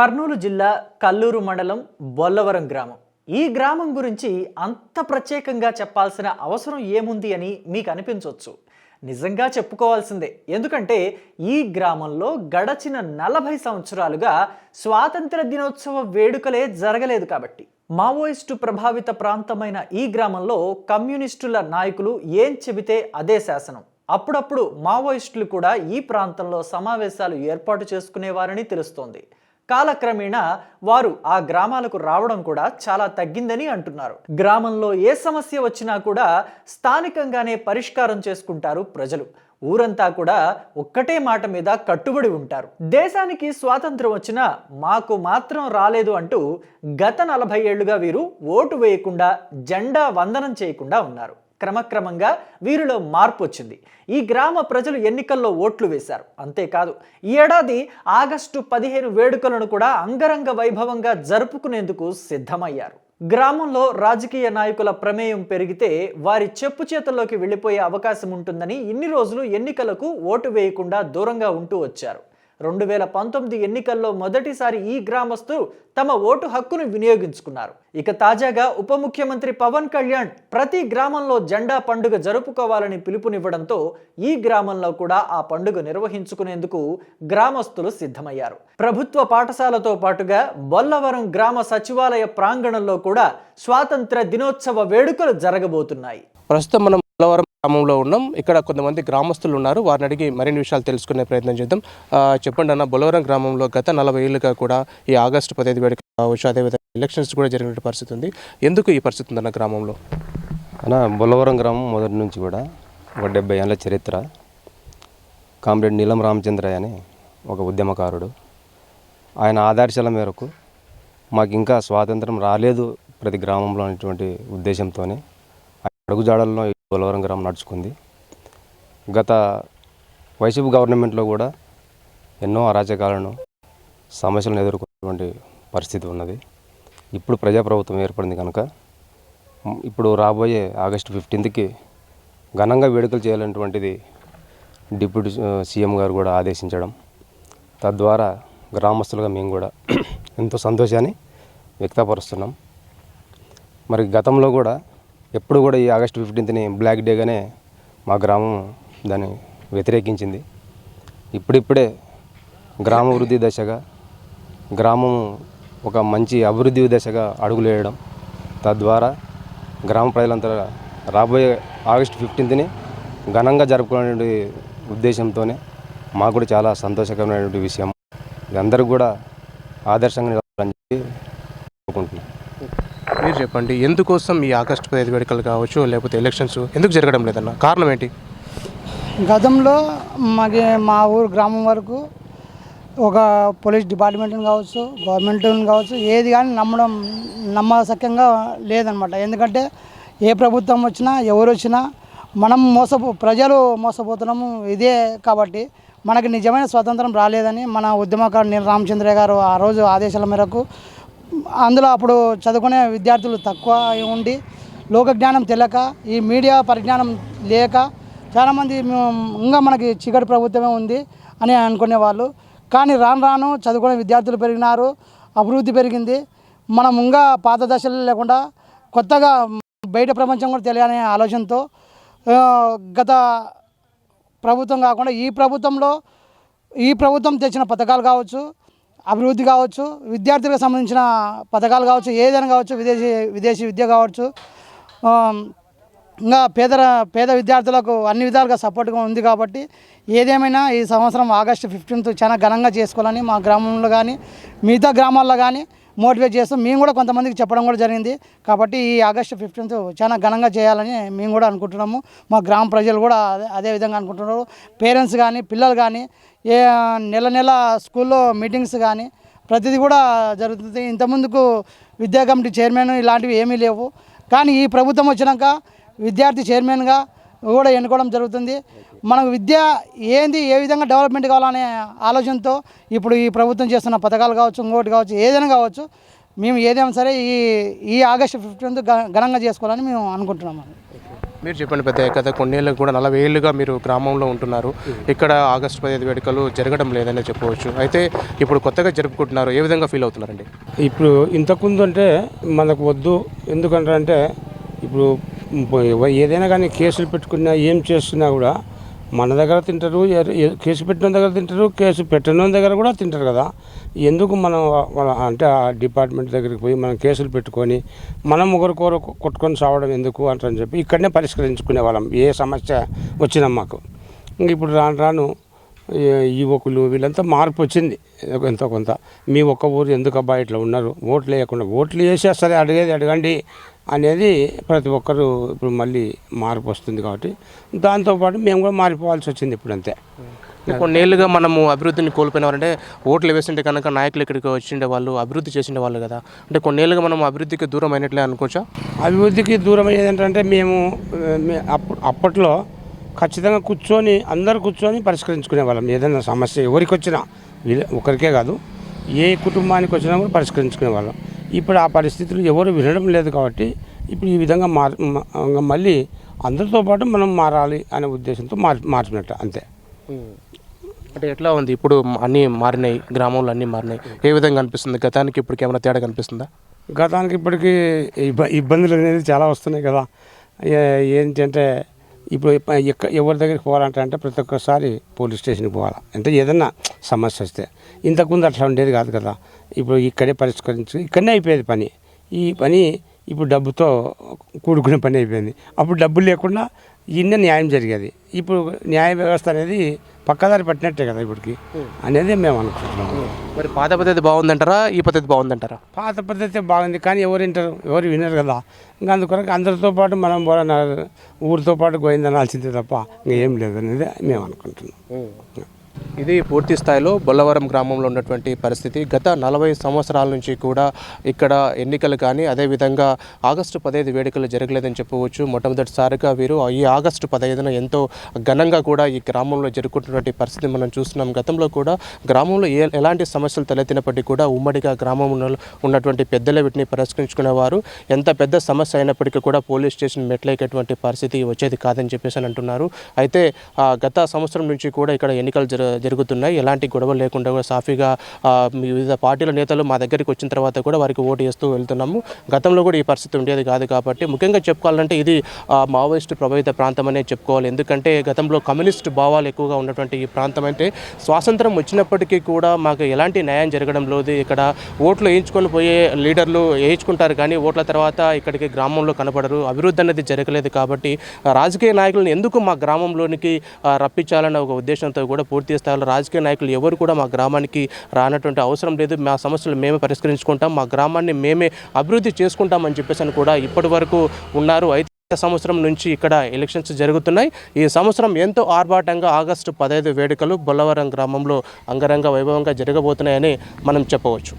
కర్నూలు జిల్లా కల్లూరు మండలం బొల్లవరం గ్రామం. ఈ గ్రామం గురించి అంత ప్రత్యేకంగా చెప్పాల్సిన అవసరం ఏముంది అని మీకు అనిపించవచ్చు నిజంగా చెప్పుకోవాల్సిందే. ఎందుకంటే ఈ గ్రామంలో గడచిన నలభై సంవత్సరాలుగా స్వాతంత్ర దినోత్సవ వేడుకలే జరగలేదు కాబట్టి. మావోయిస్టు ప్రభావిత ప్రాంతమైన ఈ గ్రామంలో కమ్యూనిస్టుల నాయకులు ఏం చెబితే అదే శాసనం. అప్పుడప్పుడు మావోయిస్టులు కూడా ఈ ప్రాంతంలో సమావేశాలు ఏర్పాటు చేసుకునేవారని తెలుస్తోంది. కాలక్రమేణా వారు ఆ గ్రామాలకు రావడం కూడా చాలా తగ్గిందని అంటున్నారు. గ్రామంలో ఏ సమస్య వచ్చినా కూడా స్థానికంగానే పరిష్కారం చేసుకుంటారు ప్రజలు. ఊరంతా కూడా ఒక్కటే మాట మీద కట్టుబడి ఉంటారు. దేశానికి స్వాతంత్రం వచ్చినా మాకు మాత్రం రాలేదు అంటూ గత నలభై ఏళ్ళుగా వీరు ఓటు వేయకుండా జెండా వందనం చేయకుండా ఉన్నారు. క్రమక్రమంగా వీరిలో మార్పు వచ్చింది. ఈ గ్రామ ప్రజలు ఎన్నికల్లో ఓట్లు వేశారు. అంతేకాదు ఈ ఏడాది ఆగస్టు పదిహేను వేడుకలను కూడా అంగరంగ వైభవంగా జరుపుకునేందుకు సిద్ధమయ్యారు. గ్రామంలో రాజకీయ నాయకుల ప్రమేయం పెరిగితే వారి చెప్పు చేతుల్లోకి వెళ్ళిపోయే అవకాశం ఉంటుందని ఇన్ని రోజులు ఎన్నికలకు ఓటు వేయకుండా దూరంగా ఉంటూ వచ్చారు. రెండు వేల పంతొమ్మిది ఎన్నికల్లో మొదటిసారి ఈ గ్రామస్తులు తమ ఓటు హక్కును వినియోగించుకున్నారు. ఇక తాజాగా ఉప ముఖ్యమంత్రి పవన్ కళ్యాణ్ ప్రతి గ్రామంలో జెండా పండుగ జరుపుకోవాలని పిలుపునివ్వడంతో ఈ గ్రామంలో కూడా ఆ పండుగ నిర్వహించుకునేందుకు గ్రామస్తులు సిద్ధమయ్యారు. ప్రభుత్వ పాఠశాలతో పాటుగా బొల్లవరం గ్రామ సచివాలయ ప్రాంగణంలో కూడా స్వాతంత్ర దినోత్సవ వేడుకలు జరగబోతున్నాయి. ప్రస్తుతం మనం పోలవరం గ్రామంలో ఉన్నాం. ఇక్కడ కొంతమంది గ్రామస్తులు ఉన్నారు. వారిని అడిగి మరిన్ని విషయాలు తెలుసుకునే ప్రయత్నం చేద్దాం. చెప్పండి అన్న బొలవరం గ్రామంలో గత నలభై ఏళ్ళుగా కూడా ఈ ఆగస్టు పదహైదు వేడుక కావచ్చు అదేవిధంగా ఎలక్షన్స్ కూడా జరిగిన పరిస్థితి ఉంది. ఎందుకు ఈ పరిస్థితి ఉందన్న గ్రామంలో? అన్న బొలవరం గ్రామం మొదటి నుంచి కూడా ఒక డెబ్బై ఏళ్ళ చరిత్ర. కామ్రేడ్ నీలం రామచంద్రయ్య అని ఒక ఉద్యమకారుడు. ఆయన ఆదర్శాల మేరకు మాకు ఇంకా స్వాతంత్రం రాలేదు ప్రతి గ్రామంలో అనేటువంటి ఉద్దేశంతోనే. అడుగుజాడల్లో పోలవరం గ్రామం నడుచుకుంది. గత వైసీపీ గవర్నమెంట్లో కూడా ఎన్నో అరాచకాలను సమస్యలను ఎదుర్కొన్నటువంటి పరిస్థితి ఉన్నది. ఇప్పుడు ప్రజాప్రభుత్వం ఏర్పడింది కనుక ఇప్పుడు రాబోయే ఆగస్టు ఫిఫ్టీన్త్కి ఘనంగా వేడుకలు చేయాలనేటువంటిది డిప్యూటీ సీఎం గారు కూడా ఆదేశించడం తద్వారా గ్రామస్తులుగా మేము కూడా ఎంతో సంతోషాన్ని వ్యక్తపరుస్తున్నాం. మరి గతంలో కూడా ఎప్పుడు కూడా ఈ ఆగస్టు ఫిఫ్టీన్త్ని బ్లాక్ డేగానే మా గ్రామం దాన్ని వ్యతిరేకించింది. ఇప్పుడిప్పుడే గ్రామాభివృద్ధి దశగా గ్రామం ఒక మంచి అభివృద్ధి దశగా అడుగులు వేయడం. తద్వారా గ్రామ ప్రజలంతా రాబోయే ఆగస్టు ఫిఫ్టీన్త్ని ఘనంగా జరుపుకునే ఉద్దేశంతోనే మాకు కూడా చాలా సంతోషకరమైనటువంటి విషయం. అందరూ కూడా ఆదర్శంగా నిలవాలని చెప్పి మీరు చెప్పండి ఎందుకోసం ఈ ఆగస్టు పదిహేను వేడుకలు కావచ్చు లేకపోతే ఎలక్షన్స్ ఎందుకు జరగడం లేదన్న? కారణం ఏంటి? గతంలో మాకి మా ఊరు గ్రామం వరకు ఒక పోలీస్ డిపార్ట్మెంట్ని కావచ్చు గవర్నమెంట్ని కావచ్చు ఏది కానీ నమ్మడం నమ్మసక్యంగా లేదనమాట ఎందుకంటే ఏ ప్రభుత్వం వచ్చినా ఎవరు వచ్చినా మనం మోసపో ప్రజలు మోసపోతున్నాము ఇదే కాబట్టి మనకి నిజమైన స్వాతంత్రం రాలేదని మన ఉద్యమకారు నేను రామచంద్రయ్య గారు ఆ రోజు ఆదేశాల మేరకు అందులో అప్పుడు చదువుకునే విద్యార్థులు తక్కువ ఉండి లోక జ్ఞానం తెలియక ఈ మీడియా పరిజ్ఞానం లేక చాలామంది ఇంకా మనకి చీకటి ప్రభుత్వమే ఉంది అని అనుకునేవాళ్ళు. కానీ రాను రాను చదువుకునే విద్యార్థులు పెరిగినారు అభివృద్ధి పెరిగింది. మనం ఇంకా పాత దశలు లేకుండా కొత్తగా బయట ప్రపంచం కూడా తెలియని ఆలోచనతో గత ప్రభుత్వం కాకుండా ఈ ప్రభుత్వంలో ఈ ప్రభుత్వం తెచ్చిన పథకాలు కావచ్చు అభివృద్ధి కావచ్చు విద్యార్థులకు సంబంధించిన పథకాలు కావచ్చు ఏదైనా కావచ్చు విదేశీ విదేశీ విద్య కావచ్చు ఇంకా పేద పేద విద్యార్థులకు అన్ని విధాలుగా సపోర్ట్గా ఉంది కాబట్టి ఏదేమైనా ఈ సంవత్సరం ఆగస్టు ఫిఫ్టీన్త్ చాలా ఘనంగా చేసుకోవాలని మా గ్రామంలో కానీ మిగతా గ్రామాల్లో కానీ మోటివేట్ చేస్తాం మేము కూడా కొంతమందికి చెప్పడం కూడా జరిగింది. కాబట్టి ఈ ఆగస్టు ఫిఫ్టీన్త్ చాలా ఘనంగా చేయాలని మేము కూడా అనుకుంటున్నాము. మా గ్రామ ప్రజలు కూడా అదే అదే విధంగా అనుకుంటున్నారు. పేరెంట్స్ కానీ పిల్లలు కానీ ఏ నెల నెల స్కూల్లో మీటింగ్స్ కానీ ప్రతిదీ కూడా జరుగుతుంది. ఇంతకుముందుకు విద్యా కమిటీ చైర్మన్ ఇలాంటివి ఏమీ లేవు. కానీ ఈ ప్రభుత్వం వచ్చినాక విద్యార్థి చైర్మన్గా కూడా ఎన్నుకోవడం జరుగుతుంది. మనకు విద్య ఏంది ఏ విధంగా డెవలప్మెంట్ కావాలనే ఆలోచనతో ఇప్పుడు ఈ ప్రభుత్వం చేస్తున్న పథకాలు కావచ్చు ఇంకోటి కావచ్చు ఏదైనా కావచ్చు మేము ఏదైనా సరే ఈ ఈ ఆగస్టు ఫిఫ్టీన్త్ ఘనంగా చేసుకోవాలని మేము అనుకుంటున్నాము మీరు చెప్పండి పెద్ద గత కొన్నేళ్ళకు కూడా నలభై ఏళ్ళుగా మీరు గ్రామంలో ఉంటున్నారు. ఇక్కడ ఆగస్టు పదిహేను వేడుకలు జరగడం లేదని చెప్పవచ్చు. అయితే ఇప్పుడు కొత్తగా జరుపుకుంటున్నారు ఏ విధంగా ఫీల్ అవుతున్నారండి? ఇప్పుడు ఇంతకుముందు అంటే మనకు వద్దు ఎందుకంటే ఇప్పుడు ఏదైనా కానీ కేసులు పెట్టుకున్నా ఏం చేస్తున్నా కూడా మన దగ్గర తింటారు కేసు పెట్టిన దగ్గర తింటారు కేసు పెట్టిన దగ్గర కూడా తింటారు కదా. ఎందుకు మనం అంటే ఆ డిపార్ట్మెంట్ దగ్గరికి పోయి మనం కేసులు పెట్టుకొని మనం ఒకరికొకరు కొట్టుకొని సావడం ఎందుకు అంటని చెప్పి ఇక్కడనే పరిష్కరించుకునే వాళ్ళం. ఏ సమస్య వచ్చినా మాకు. ఇంక ఇప్పుడు రాను రాను యువకులు వీళ్ళంతా మార్పు వచ్చింది. ఎంతో కొంత. మీ ఒక్క ఊరు ఎందుకు అబ్బాయి ఇట్లా ఉన్నారు? ఓట్లు వేయకుండా ఓట్లు వేసేస్తారు అడిగేది అడగండి అనేది ప్రతి ఒక్కరు ఇప్పుడు మళ్ళీ మార్పు వస్తుంది కాబట్టి దాంతోపాటు మేము కూడా మారిపోవాల్సి వచ్చింది ఇప్పుడు అంతే కొన్నేళ్ళుగా మనము అభివృద్ధిని కోల్పోయినారంటే ఓట్లు వేసింటే కనుక నాయకులు ఇక్కడికి వచ్చిండే వాళ్ళు అభివృద్ధి చేసిండే వాళ్ళు కదా. అంటే కొన్నేళ్ళుగా మనం అభివృద్ధికి దూరం అయినట్లే అనుకోవచ్చా? అభివృద్ధికి దూరం అయ్యేది ఏంటంటే మేము అప్పట్లో ఖచ్చితంగా కూర్చొని అందరు కూర్చొని పరిష్కరించుకునే వాళ్ళం. ఏదైనా సమస్య ఎవరికి వచ్చినా ఒకరికే కాదు ఏ కుటుంబానికి వచ్చినా కూడా పరిష్కరించుకునే వాళ్ళం. ఇప్పుడు ఆ పరిస్థితులు ఎవరు వినడం లేదు కాబట్టి ఇప్పుడు ఈ విధంగా మార్ మళ్ళీ అందరితో పాటు మనం మారాలి అనే ఉద్దేశంతో మార్ మార్చినట్టు అంతే. అంటే ఎట్లా ఉంది? ఇప్పుడు అన్నీ మారినాయి గ్రామంలో అన్నీ మారినాయి. ఏ విధంగా అనిపిస్తుంది? గతానికి ఇప్పటికి ఏమైనా తేడా కనిపిస్తుందా? గతానికి ఇప్పటికీ ఇబ్బ- ఇబ్బందులు అనేది చాలా వస్తున్నాయి కదా. ఏంటంటే ఇప్పుడు ఎక్క ఎవరి దగ్గరికి పోవాలంటే అంటే ప్రతి ఒక్కసారి పోలీస్ స్టేషన్కి పోవాలి. అంటే ఏదన్నా సమస్య వస్తే. ఇంతకుముందు అట్లా ఉండేది కాదు కదా. ఇప్పుడు ఇక్కడే పరిష్కరించు ఇక్కడనే అయిపోయేది పని. ఈ పని ఇప్పుడు డబ్బుతో కూడుకునే పని అయిపోయింది. అప్పుడు డబ్బులు లేకుండా ఇన్న న్యాయం జరిగేది. ఇప్పుడు న్యాయ వ్యవస్థ అనేది పక్కదారి పట్టినట్టే కదా ఇప్పటికి అనేది మేము అనుకుంటున్నాము. మరి పాత పద్ధతి బాగుందంటారా? ఈ పద్ధతి బాగుందంటారా? పాత పద్ధతి బాగుంది కానీ ఎవరు వింటారు? ఎవరు వినరు కదా. ఇంకా అందుకొరకు అందరితో పాటు మనం ఊరితో పాటు గోయిందనాల్సిందే తప్ప ఇంకా ఏం లేదు అనేది మేము అనుకుంటున్నాం. ఇది పూర్తి స్థాయిలో బొల్లవరం గ్రామంలో ఉన్నటువంటి పరిస్థితి. గత నలభై సంవత్సరాల నుంచి కూడా ఇక్కడ ఎన్నికలు కానీ అదేవిధంగా ఆగస్టు పదహైదు వేడుకలు జరగలేదని చెప్పవచ్చు. మొట్టమొదటిసారిగా వీరు ఈ ఆగస్టు పదహైదున ఎంతో ఘనంగా కూడా ఈ గ్రామంలో జరుగుతున్నటువంటి పరిస్థితి మనం చూస్తున్నాం. గతంలో కూడా గ్రామంలో ఏ ఎలాంటి సమస్యలు తలెత్తినప్పటికీ కూడా ఉమ్మడిగా గ్రామంలో ఉన్నటువంటి పెద్దల వీటిని పరిష్కరించుకునేవారు. ఎంత పెద్ద సమస్య అయినప్పటికీ కూడా పోలీస్ స్టేషన్ మెట్లెక్కేటువంటి పరిస్థితి వచ్చేది కాదని చెప్పేసి అని అంటున్నారు. అయితే ఆ, గత సంవత్సరం నుంచి కూడా ఇక్కడ ఎన్నికలు జర జరుగుతున్నాయి. ఎలాంటి గొడవలు లేకుండా కూడా సాఫీగా వివిధ పార్టీల నేతలు మా దగ్గరికి వచ్చిన తర్వాత కూడా వారికి ఓటు వేస్తూ వెళ్తున్నాము. గతంలో కూడా ఈ పరిస్థితి ఉండేది కాదు కాబట్టి ముఖ్యంగా చెప్పుకోవాలంటే ఇది మావోయిస్టు ప్రభావిత ప్రాంతం అనే చెప్పుకోవాలి. ఎందుకంటే గతంలో కమ్యూనిస్ట్ భావాలు ఎక్కువగా ఉన్నటువంటి ఈ ప్రాంతం అంటే స్వాతంత్రం వచ్చినప్పటికీ కూడా మాకు ఎలాంటి న్యాయం జరగడం లేదు. ఇక్కడ ఓట్లు వేయించుకొని పోయే లీడర్లు వేయించుకుంటారు కానీ ఓట్ల తర్వాత ఇక్కడికి గ్రామంలో కనపడరు. అభివృద్ధి అనేది జరగలేదు కాబట్టి రాజకీయ నాయకులను ఎందుకు మా గ్రామంలోనికి రప్పించాలన్న ఒక ఉద్దేశంతో కూడా పూర్తి స్థాయిలో రాజకీయ నాయకులు ఎవరు కూడా మా గ్రామానికి రానటువంటి అవసరం లేదు. మా సమస్యలు మేమే పరిష్కరించుకుంటాం. మా గ్రామాన్ని మేమే అభివృద్ధి చేసుకుంటామని చెప్పేసి అని కూడా ఇప్పటి వరకు ఉన్నారు. అయితే సంవత్సరం నుంచి ఇక్కడ ఎలక్షన్స్ జరుగుతున్నాయి. ఈ సంవత్సరం ఎంతో ఆర్భాటంగా ఆగస్టు పదహైదు వేడుకలు బొల్లవరం గ్రామంలో అంగరంగ వైభవంగా జరగబోతున్నాయని మనం చెప్పవచ్చు.